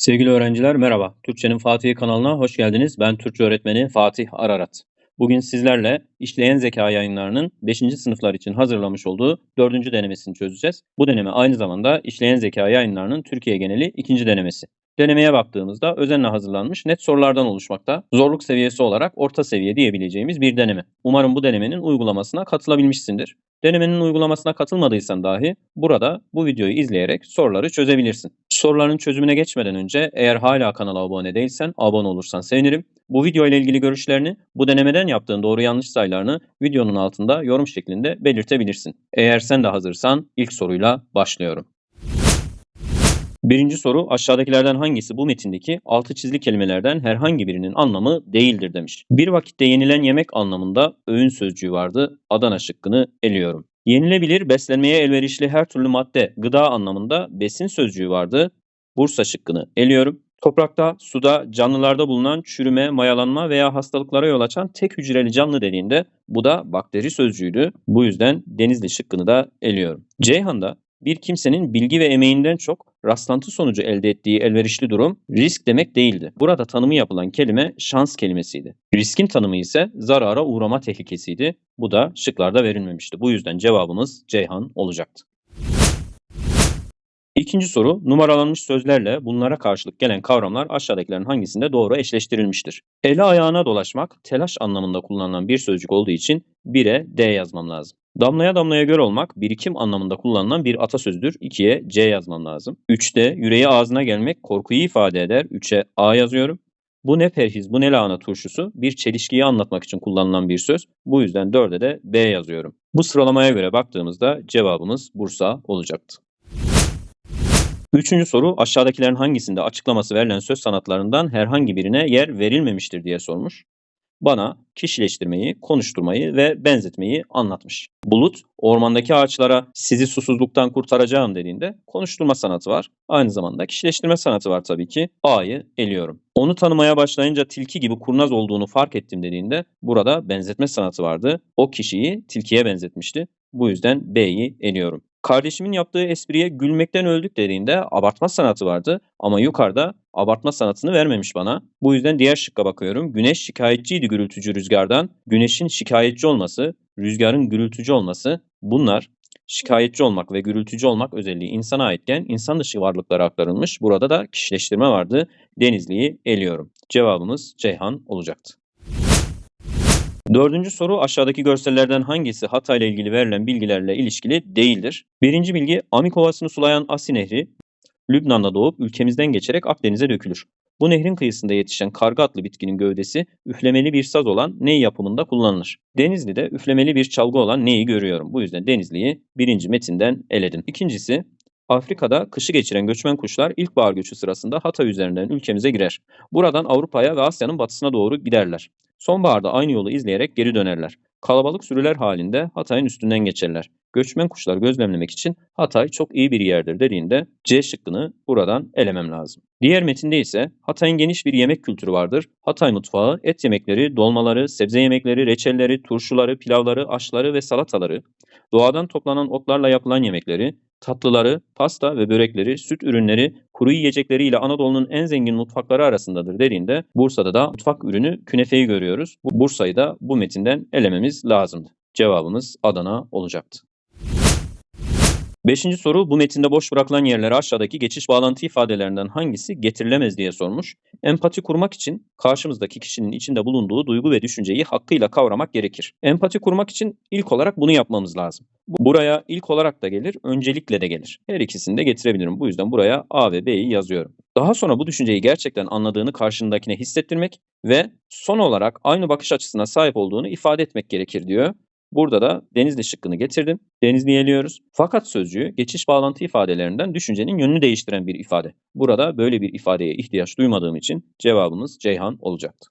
Sevgili öğrenciler merhaba. Türkçenin Fatih kanalına hoş geldiniz. Ben Türkçe öğretmeni Fatih Ararat. Bugün sizlerle işleyen zeka yayınlarının 5. sınıflar için hazırlamış olduğu 4. denemesini çözeceğiz. Bu deneme aynı zamanda işleyen zeka yayınlarının Türkiye geneli ikinci denemesi. Denemeye baktığımızda özenle hazırlanmış net sorulardan oluşmakta. Zorluk seviyesi olarak orta seviye diyebileceğimiz bir deneme. Umarım bu denemenin uygulamasına katılabilmişsindir. Denemenin uygulamasına katılmadıysan dahi burada bu videoyu izleyerek soruları çözebilirsin. Soruların çözümüne geçmeden önce eğer hala kanala abone değilsen abone olursan sevinirim. Bu video ile ilgili görüşlerini, bu denemeden yaptığın doğru yanlış sayılarını videonun altında yorum şeklinde belirtebilirsin. Eğer sen de hazırsan ilk soruyla başlıyorum. Birinci soru aşağıdakilerden hangisi bu metindeki altı çizili kelimelerden herhangi birinin anlamı değildir demiş. Bir vakitte yenilen yemek anlamında öğün sözcüğü vardı. Adana şıkkını eliyorum. Yenilebilir, beslenmeye elverişli her türlü madde, gıda anlamında besin sözcüğü vardı. Bursa şıkkını eliyorum. Toprakta, suda, canlılarda bulunan çürüme, mayalanma veya hastalıklara yol açan tek hücreli canlı dediğinde bu da bakteri sözcüğüydü. Bu yüzden Denizli şıkkını da eliyorum. Ceyhan'da bir kimsenin bilgi ve emeğinden çok rastlantı sonucu elde ettiği elverişli durum risk demek değildi. Burada tanımı yapılan kelime şans kelimesiydi. Riskin tanımı ise zarara uğrama tehlikesiydi. Bu da şıklarda verilmemişti. Bu yüzden cevabımız Ceyhan olacaktı. İkinci soru numaralanmış sözlerle bunlara karşılık gelen kavramlar aşağıdakilerin hangisinde doğru eşleştirilmiştir? Eli ayağına dolaşmak telaş anlamında kullanılan bir sözcük olduğu için 1'e D yazmam lazım. Damlaya damlaya göl olmak birikim anlamında kullanılan bir atasözüdür. 2'ye C yazmam lazım. 3'te yüreği ağzına gelmek korkuyu ifade eder. 3'e A yazıyorum. Bu ne perhiz bu ne lahana turşusu bir çelişkiyi anlatmak için kullanılan bir söz. Bu yüzden 4'e de B yazıyorum. Bu sıralamaya göre baktığımızda cevabımız Bursa olacaktı. Üçüncü soru aşağıdakilerin hangisinde açıklaması verilen söz sanatlarından herhangi birine yer verilmemiştir diye sormuş. Bana kişileştirmeyi, konuşturmayı ve benzetmeyi anlatmış. Bulut ormandaki ağaçlara sizi susuzluktan kurtaracağım dediğinde konuşturma sanatı var. Aynı zamanda kişileştirme sanatı var tabii ki. A'yı eliyorum. Onu tanımaya başlayınca tilki gibi kurnaz olduğunu fark ettim dediğinde burada benzetme sanatı vardı. O kişiyi tilkiye benzetmişti. Bu yüzden B'yi eliyorum. Kardeşimin yaptığı espriye gülmekten öldük dediğinde abartma sanatı vardı ama yukarıda abartma sanatını vermemiş bana. Bu yüzden diğer şıkka bakıyorum. Güneş şikayetçiydi gürültücü rüzgardan. Güneşin şikayetçi olması, rüzgarın gürültücü olması bunlar şikayetçi olmak ve gürültücü olmak özelliği insana aitken insan dışı varlıklara aktarılmış. Burada da kişileştirme vardı. Denizli'yi eliyorum. Cevabımız Ceyhan olacaktı. Dördüncü soru aşağıdaki görsellerden hangisi Hatay ile ilgili verilen bilgilerle ilişkili değildir? Birinci bilgi Amik Ovası'nı sulayan Asi Nehri Lübnan'da doğup ülkemizden geçerek Akdeniz'e dökülür. Bu nehrin kıyısında yetişen karga adlı bitkinin gövdesi üflemeli bir saz olan ney yapımında kullanılır. Denizli'de üflemeli bir çalgı olan neyi görüyorum. Bu yüzden Denizli'yi birinci metinden eledim. İkincisi Afrika'da kışı geçiren göçmen kuşlar ilkbahar göçü sırasında Hatay üzerinden ülkemize girer. Buradan Avrupa'ya ve Asya'nın batısına doğru giderler. Sonbaharda aynı yolu izleyerek geri dönerler. Kalabalık sürüler halinde Hatay'ın üstünden geçerler. Göçmen kuşlar gözlemlemek için Hatay çok iyi bir yerdir dediğinde C şıkkını buradan elemem lazım. Diğer metinde ise Hatay'ın geniş bir yemek kültürü vardır. Hatay mutfağı et yemekleri, dolmaları, sebze yemekleri, reçelleri, turşuları, pilavları, aşları ve salataları, doğadan toplanan otlarla yapılan yemekleri, tatlıları, pasta ve börekleri, süt ürünleri, kuru yiyecekleri ile Anadolu'nun en zengin mutfakları arasındadır dediğinde Bursa'da da mutfak ürünü künefeyi görüyoruz. Bu Bursa'yı da bu metinden elememiz lazımdı. Cevabımız Adana olacaktı. Beşinci soru bu metinde boş bırakılan yerlere aşağıdaki geçiş bağlantı ifadelerinden hangisi getirilemez diye sormuş. Empati kurmak için karşımızdaki kişinin içinde bulunduğu duygu ve düşünceyi hakkıyla kavramak gerekir. Empati kurmak için ilk olarak bunu yapmamız lazım. Buraya ilk olarak da gelir, öncelikle de gelir. Her ikisini de getirebilirim. Bu yüzden buraya A ve B'yi yazıyorum. Daha sonra bu düşünceyi gerçekten anladığını karşındakine hissettirmek ve son olarak aynı bakış açısına sahip olduğunu ifade etmek gerekir diyor. Burada da Denizli şıkkını getirdim. Denizli'yi eliyoruz. Fakat sözcüğü geçiş bağlantı ifadelerinden düşüncenin yönünü değiştiren bir ifade. Burada böyle bir ifadeye ihtiyaç duymadığım için cevabımız Ceyhan olacaktı.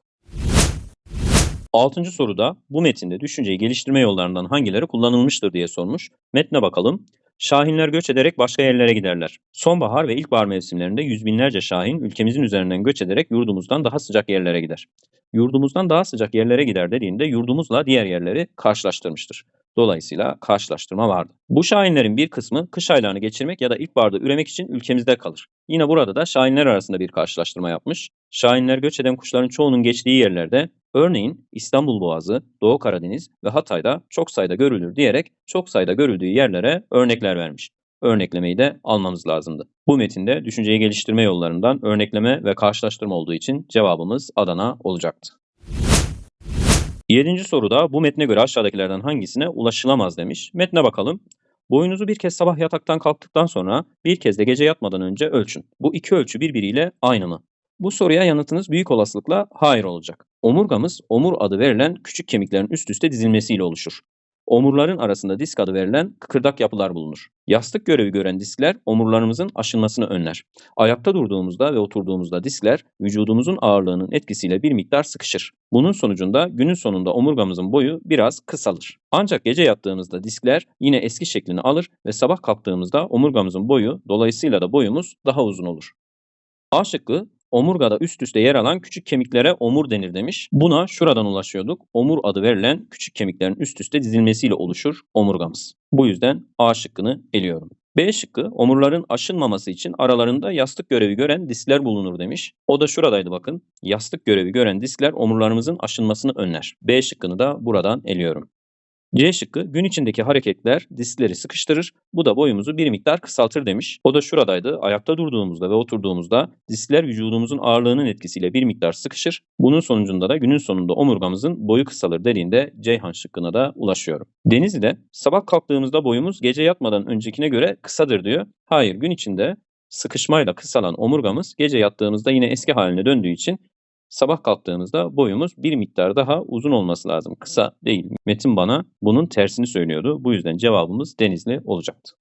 Altıncı soruda bu metinde düşünceyi geliştirme yollarından hangileri kullanılmıştır diye sormuş. Metne bakalım. Şahinler göç ederek başka yerlere giderler. Sonbahar ve ilkbahar mevsimlerinde yüz binlerce şahin ülkemizin üzerinden göç ederek yurdumuzdan daha sıcak yerlere gider. Yurdumuzdan daha sıcak yerlere gider dediğinde yurdumuzla diğer yerleri karşılaştırmıştır. Dolayısıyla karşılaştırma vardı. Bu şahinlerin bir kısmı kış aylarını geçirmek ya da ilkbaharda üremek için ülkemizde kalır. Yine burada da şahinler arasında bir karşılaştırma yapmış. Şahinler göç eden kuşların çoğunun geçtiği yerlerde örneğin İstanbul Boğazı, Doğu Karadeniz ve Hatay'da çok sayıda görülür diyerek çok sayıda görüldüğü yerlere örnekler vermiş. Örneklemeyi de almamız lazımdı. Bu metinde düşünceyi geliştirme yollarından örnekleme ve karşılaştırma olduğu için cevabımız Adana olacaktı. Yedinci soruda bu metne göre aşağıdakilerden hangisine ulaşılamaz demiş. Metne bakalım. Boyunuzu bir kez sabah yataktan kalktıktan sonra bir kez de gece yatmadan önce ölçün. Bu iki ölçü birbiriyle aynı mı? Bu soruya yanıtınız büyük olasılıkla hayır olacak. Omurgamız omur adı verilen küçük kemiklerin üst üste dizilmesiyle oluşur. Omurların arasında disk adı verilen kıkırdak yapılar bulunur. Yastık görevi gören diskler omurlarımızın aşınmasını önler. Ayakta durduğumuzda ve oturduğumuzda diskler vücudumuzun ağırlığının etkisiyle bir miktar sıkışır. Bunun sonucunda günün sonunda omurgamızın boyu biraz kısalır. Ancak gece yattığımızda diskler yine eski şeklini alır ve sabah kalktığımızda omurgamızın boyu dolayısıyla da boyumuz daha uzun olur. A şıkkı omurgada üst üste yer alan küçük kemiklere omur denir demiş. Buna şuradan ulaşıyorduk. Omur adı verilen küçük kemiklerin üst üste dizilmesiyle oluşur omurgamız. Bu yüzden A şıkkını eliyorum. B şıkkı omurların aşınmaması için aralarında yastık görevi gören diskler bulunur demiş. O da şuradaydı bakın. Yastık görevi gören diskler omurlarımızın aşınmasını önler. B şıkkını da buradan eliyorum. C şıkkı gün içindeki hareketler diskleri sıkıştırır. Bu da boyumuzu bir miktar kısaltır demiş. O da şuradaydı. Ayakta durduğumuzda ve oturduğumuzda diskler vücudumuzun ağırlığının etkisiyle bir miktar sıkışır. Bunun sonucunda da günün sonunda omurgamızın boyu kısalır dediğinde Ceyhan şıkkına da ulaşıyorum. Denizli'de sabah kalktığımızda boyumuz gece yatmadan öncekine göre kısadır diyor. Hayır gün içinde sıkışmayla kısalan omurgamız gece yattığımızda yine eski haline döndüğü için Sabah kalktığımızda boyumuz bir miktar daha uzun olması lazım. Kısa değil. Metin bana bunun tersini söylüyordu. Bu yüzden cevabımız Denizli olacaktı.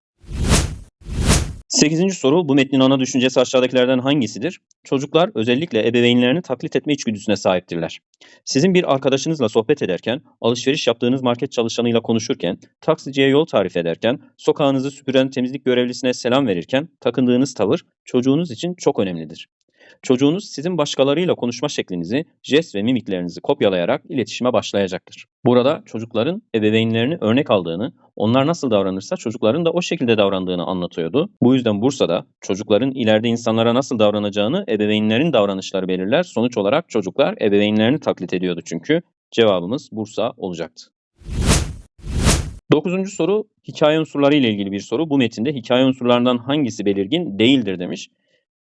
Sekizinci soru bu metnin ana düşüncesi aşağıdakilerden hangisidir? Çocuklar özellikle ebeveynlerini taklit etme içgüdüsüne sahiptirler. Sizin bir arkadaşınızla sohbet ederken, alışveriş yaptığınız market çalışanıyla konuşurken, taksiciye yol tarif ederken, sokağınızı süpüren temizlik görevlisine selam verirken takındığınız tavır çocuğunuz için çok önemlidir. Çocuğunuz sizin başkalarıyla konuşma şeklinizi, jest ve mimiklerinizi kopyalayarak iletişime başlayacaktır. Burada çocukların ebeveynlerini örnek aldığını, onlar nasıl davranırsa çocukların da o şekilde davrandığını anlatıyordu. Bu yüzden Bursa'da çocukların ileride insanlara nasıl davranacağını ebeveynlerin davranışları belirler. Sonuç olarak çocuklar ebeveynlerini taklit ediyordu çünkü. Cevabımız Bursa olacaktı. Dokuzuncu soru hikaye unsurları ile ilgili bir soru. Bu metinde hikaye unsurlarından hangisi belirgin değildir demiş.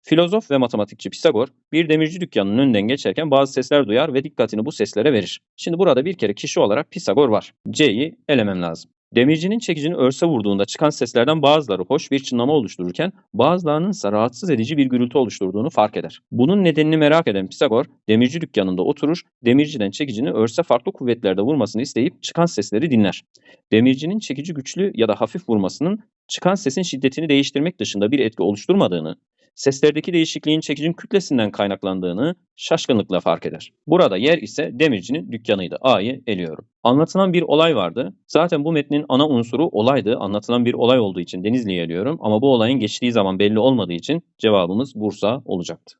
Filozof ve matematikçi Pisagor bir demirci dükkanının önünden geçerken bazı sesler duyar ve dikkatini bu seslere verir. Şimdi burada bir kere kişi olarak Pisagor var. C'yi elemem lazım. Demircinin çekicini örse vurduğunda çıkan seslerden bazıları hoş bir çınlama oluştururken bazılarının ise rahatsız edici bir gürültü oluşturduğunu fark eder. Bunun nedenini merak eden Pisagor demirci dükkanında oturur, demirciden çekicini örse farklı kuvvetlerde vurmasını isteyip çıkan sesleri dinler. Demircinin çekici güçlü ya da hafif vurmasının çıkan sesin şiddetini değiştirmek dışında bir etki oluşturmadığını, seslerdeki değişikliğin çekicin kütlesinden kaynaklandığını şaşkınlıkla fark eder. Burada yer ise demircinin dükkanıydı. A'yı eliyorum. Anlatılan bir olay vardı. Zaten bu metnin ana unsuru olaydı. Anlatılan bir olay olduğu için Denizli'yi eliyorum. Ama bu olayın geçtiği zaman belli olmadığı için cevabımız Bursa olacaktı.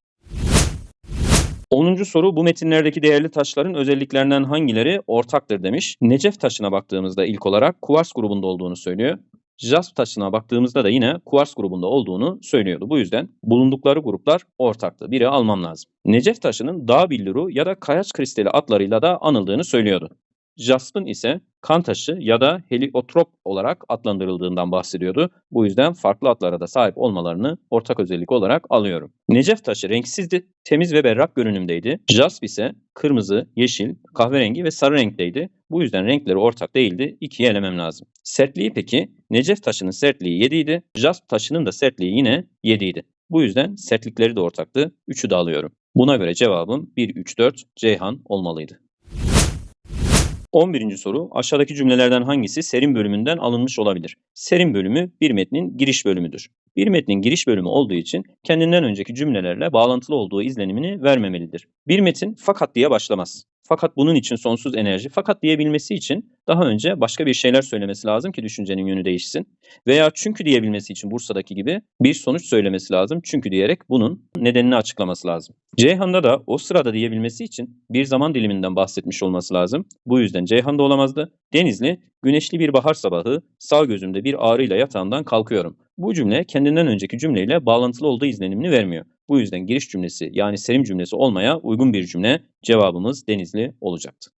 10. soru bu metinlerdeki değerli taşların özelliklerinden hangileri ortaktır demiş. Necef taşına baktığımızda ilk olarak kuvars grubunda olduğunu söylüyor. Jasp taşına baktığımızda da yine kuvars grubunda olduğunu söylüyordu. Bu yüzden bulundukları gruplar ortaktı. Biri almam lazım. Necef taşının dağ billuru ya da kayaç kristali adlarıyla da anıldığını söylüyordu. Jasp'ın ise kan taşı ya da heliotrop olarak adlandırıldığından bahsediyordu. Bu yüzden farklı adlara da sahip olmalarını ortak özellik olarak alıyorum. Necef taşı renksizdi, temiz ve berrak görünümdeydi. Jasp ise kırmızı, yeşil, kahverengi ve sarı renkteydi. Bu yüzden renkleri ortak değildi. İkiye elemem lazım. Sertliği peki? Necef taşının sertliği 7 idi. Jasp taşının da sertliği yine 7 idi. Bu yüzden sertlikleri de ortaktı. 3'ü de alıyorum. Buna göre cevabım 1, 3, 4 Ceyhan olmalıydı. 11. soru aşağıdaki cümlelerden hangisi serim bölümünden alınmış olabilir? Serim bölümü bir metnin giriş bölümüdür. Bir metnin giriş bölümü olduğu için kendinden önceki cümlelerle bağlantılı olduğu izlenimini vermemelidir. Bir metin fakat diye başlamaz. Fakat bunun için sonsuz enerji. Fakat diyebilmesi için daha önce başka bir şeyler söylemesi lazım ki düşüncenin yönü değişsin. Veya çünkü diyebilmesi için Bursa'daki gibi bir sonuç söylemesi lazım. Çünkü diyerek bunun nedenini açıklaması lazım. Ceyhan'da da o sırada diyebilmesi için bir zaman diliminden bahsetmiş olması lazım. Bu yüzden Ceyhan'da olamazdı. Denizli, güneşli bir bahar sabahı sağ gözümde bir ağrıyla yatağımdan kalkıyorum. Bu cümle kendinden önceki cümleyle bağlantılı olduğu izlenimini vermiyor. Bu yüzden giriş cümlesi yani serim cümlesi olmaya uygun bir cümle cevabımız Denizli olacaktı.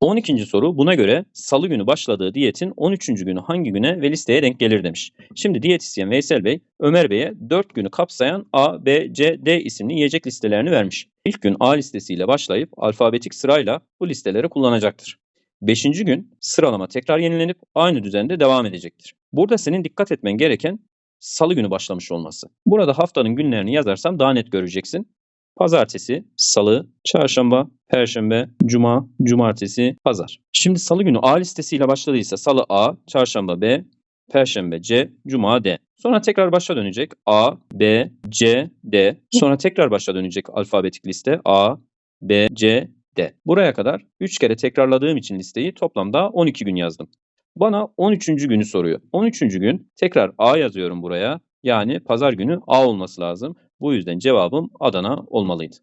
12. soru buna göre salı günü başladığı diyetin 13. günü hangi güne ve listeye denk gelir demiş. Şimdi diyetisyen Veysel Bey Ömer Bey'e 4 günü kapsayan A, B, C, D isimli yiyecek listelerini vermiş. İlk gün A listesiyle başlayıp alfabetik sırayla bu listeleri kullanacaktır. 5. gün sıralama tekrar yenilenip aynı düzende devam edecektir. Burada senin dikkat etmen gereken salı günü başlamış olması. Burada haftanın günlerini yazarsam daha net göreceksin. Pazartesi, salı, çarşamba, perşembe, cuma, cumartesi, pazar. Şimdi salı günü A listesiyle başladıysa salı A, çarşamba B, perşembe C, cuma D. Sonra tekrar başa dönecek A, B, C, D. Sonra tekrar başa dönecek alfabetik liste A, B, C, D. Buraya kadar 3 kere tekrarladığım için listeyi toplamda 12 gün yazdım. Bana 13. günü soruyor. 13. gün tekrar A yazıyorum buraya. Yani pazar günü A olması lazım. Bu yüzden cevabım Adana olmalıydı.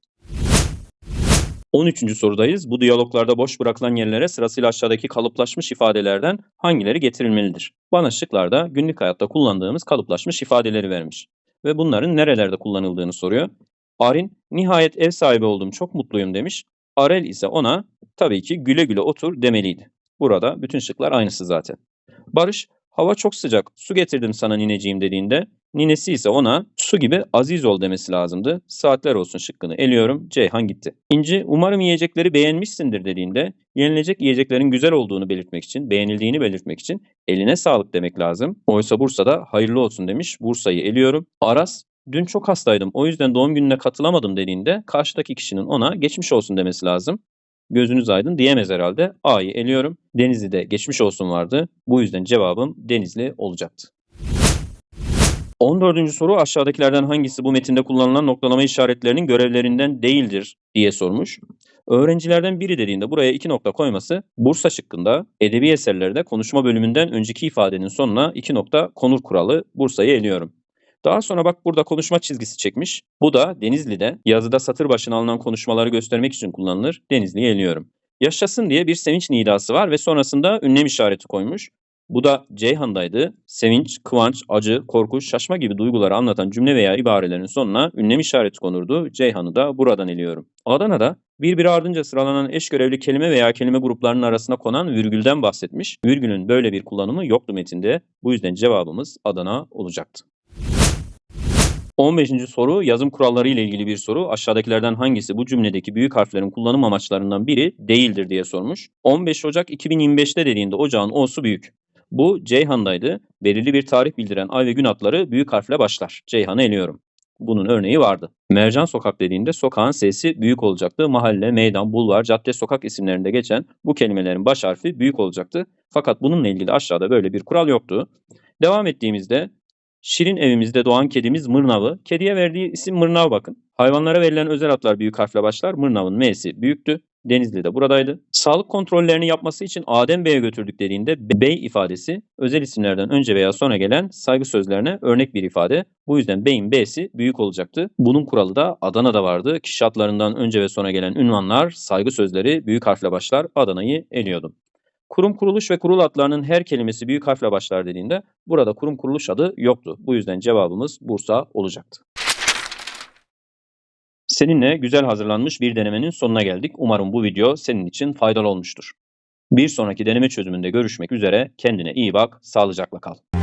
13. sorudayız. Bu diyaloglarda boş bırakılan yerlere sırasıyla aşağıdaki kalıplaşmış ifadelerden hangileri getirilmelidir? Bana şıklarda günlük hayatta kullandığımız kalıplaşmış ifadeleri vermiş. Ve bunların nerelerde kullanıldığını soruyor. Arin, nihayet ev sahibi oldum çok mutluyum demiş. Arel ise ona tabii ki güle güle otur demeliydi. Burada bütün şıklar aynısı zaten. Barış, hava çok sıcak, su getirdim sana nineciğim dediğinde ninesi ise ona su gibi aziz ol demesi lazımdı. Saatler olsun şıkkını eliyorum. Ceyhan gitti. İnci, umarım yiyecekleri beğenmişsindir dediğinde yenilecek yiyeceklerin güzel olduğunu belirtmek için, beğenildiğini belirtmek için eline sağlık demek lazım. Oysa Bursa'da hayırlı olsun demiş. Bursa'yı eliyorum. Aras, dün çok hastaydım o yüzden doğum gününe katılamadım dediğinde karşıdaki kişinin ona geçmiş olsun demesi lazım gözünüz aydın diyemez herhalde. A'yı eliyorum. Denizli'de geçmiş olsun vardı. Bu yüzden cevabım Denizli olacaktı. 14. soru aşağıdakilerden hangisi bu metinde kullanılan noktalama işaretlerinin görevlerinden değildir diye sormuş. Öğrencilerden biri dediğinde buraya iki nokta koyması Bursa şıkkında edebi eserlerde konuşma bölümünden önceki ifadenin sonuna iki nokta konur kuralı Bursa'yı eliyorum. Daha sonra bak burada konuşma çizgisi çekmiş. Bu da Denizli'de yazıda satır başına alınan konuşmaları göstermek için kullanılır. Denizli'yi eliyorum. Yaşasın diye bir sevinç nidası var ve sonrasında ünlem işareti koymuş. Bu da Ceyhan'daydı. Sevinç, kıvanç, acı, korku, şaşma gibi duyguları anlatan cümle veya ibarelerin sonuna ünlem işareti konurdu. Ceyhan'ı da buradan eliyorum. Adana'da birbiri ardınca sıralanan eş görevli kelime veya kelime gruplarının arasına konan virgülden bahsetmiş. Virgülün böyle bir kullanımı yoktu metinde. Bu yüzden cevabımız Adana olacaktı. 15. soru yazım kuralları ile ilgili bir soru. Aşağıdakilerden hangisi bu cümledeki büyük harflerin kullanım amaçlarından biri değildir diye sormuş. 15 Ocak 2025'te dediğinde ocağın O'su büyük. Bu Ceyhan'daydı. Belirli bir tarih bildiren ay ve gün adları büyük harfle başlar. Ceyhan'ı eliyorum. Bunun örneği vardı. Mercan Sokak dediğinde sokağın sesi büyük olacaktı. Mahalle, meydan, bulvar, cadde, sokak isimlerinde geçen bu kelimelerin baş harfi büyük olacaktı. Fakat bununla ilgili aşağıda böyle bir kural yoktu. Devam ettiğimizde Şirin evimizde doğan kedimiz Mırnav'ı. Kediye verdiği isim Mırnav bakın. Hayvanlara verilen özel adlar büyük harfle başlar. Mırnav'ın M'si büyüktü. Denizli de buradaydı. Sağlık kontrollerini yapması için Adem Bey'e götürdük dediğinde bey ifadesi özel isimlerden önce veya sonra gelen saygı sözlerine örnek bir ifade. Bu yüzden beyin B'si büyük olacaktı. Bunun kuralı da Adana'da vardı. Kişi adlarından önce ve sonra gelen ünvanlar, saygı sözleri büyük harfle başlar. Adana'yı eliyordum. Kurum kuruluş ve kurul adlarının her kelimesi büyük harfle başlar dediğinde burada kurum kuruluş adı yoktu. Bu yüzden cevabımız Bursa olacaktı. Seninle güzel hazırlanmış bir denemenin sonuna geldik. Umarım bu video senin için faydalı olmuştur. Bir sonraki deneme çözümünde görüşmek üzere. Kendine iyi bak, sağlıcakla kal.